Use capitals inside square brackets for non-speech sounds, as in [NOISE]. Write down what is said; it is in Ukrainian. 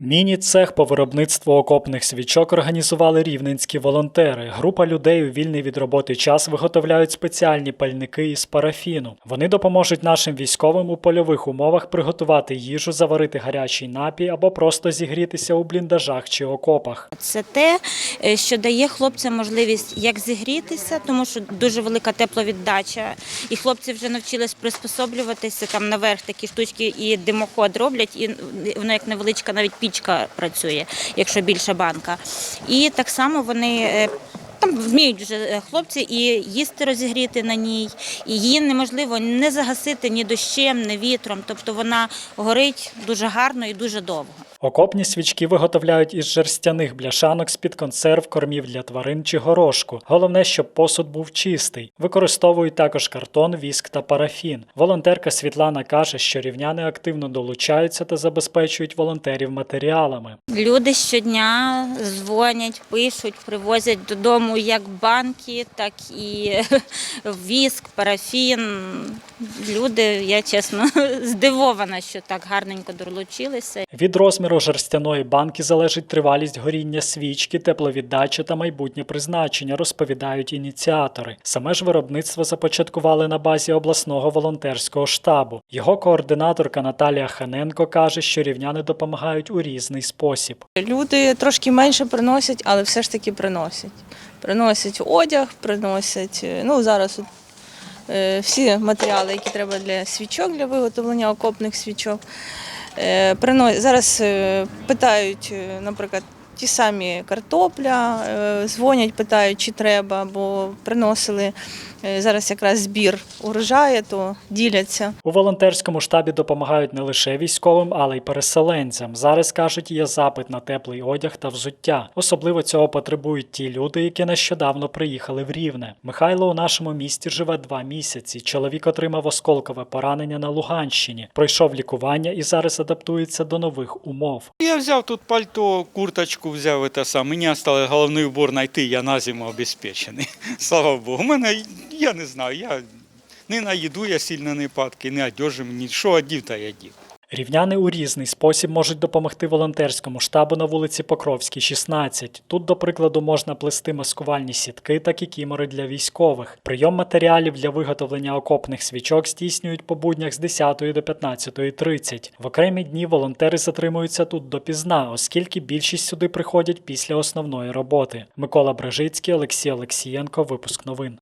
Міні-цех по виробництву окопних свічок організували рівненські волонтери. Група людей у вільний від роботи час виготовляють спеціальні пальники із парафіну. Вони допоможуть нашим військовим у польових умовах приготувати їжу, заварити гарячий напій або просто зігрітися у бліндажах чи окопах. Це те, е, що дає хлопцям можливість як зігрітися, тому що дуже велика тепловіддача, і хлопці вже навчились приспособлюватися там наверх такі штучки і димоход роблять, і воно як невеличка навіть пічка працює, якщо більша банка. І так само вони. е, Там вміють вже е, хлопці і їсти розігріти на ній, і її неможливо не загасити ні дощем, ні вітром. Тобто вона горить дуже гарно і дуже довго. Окопні свічки виготовляють із жерстяних бляшанок з-під консерв, кормів для тварин чи горошку. Головне, щоб посуд був чистий. Використовують також картон, віск та парафін. Волонтерка Світлана каже, що рівняни активно долучаються та забезпечують волонтерів матеріалами. Люди щодня дзвонять, пишуть, привозять додому як банки, так і [LAUGHS] віск, парафін. Люди, я чесно [LAUGHS] здивована, що так гарненько долучилися. Від розміру жерстяної банки залежить тривалість горіння свічки, тепловіддача та майбутнє призначення, розповідають ініціатори. Саме ж виробництво започаткували на базі обласного волонтерського штабу. Його координаторка Наталія Ханенко каже, що рівняни допомагають у різний спосіб. Люди трошки менше приносять, але все ж таки приносять. Приносять одяг, приносять, е, ну зараз е, всі матеріали, які треба для свічок, для виготовлення окопних свічок. Е, Зараз е, питають, е, наприклад, ті самі картопля, дзвонять, питають, чи треба, бо приносили зараз якраз збір урожаю, то діляться. У волонтерському штабі допомагають не лише військовим, але й переселенцям. Зараз кажуть, є запит на теплий одяг та взуття. Особливо цього потребують ті люди, які нещодавно приїхали в Рівне. Михайло у нашому місті живе два місяці. Чоловік отримав осколкове поранення на Луганщині, пройшов лікування і зараз адаптується до нових умов. Я взяв тут пальто, курточку взяв і те саме. Мені осталось головний убор знайти, я на зиму обезпечений. [LAUGHS] Слава Богу. У мене, я не знаю, я не на їду я сильно не падки, не одежі мені. Що одів, та я одів. Рівняни у різний спосіб можуть допомогти волонтерському штабу на вулиці Покровській, 16. Тут, до прикладу, можна плести маскувальні сітки та кікімори для військових. Прийом матеріалів для виготовлення окопних свічок здійснюють по буднях з 10 до 15.30. В окремі дні волонтери затримуються тут допізна, оскільки більшість сюди приходять після основної роботи. Микола Бражицький, Олексій Олексієнко, випуск новин.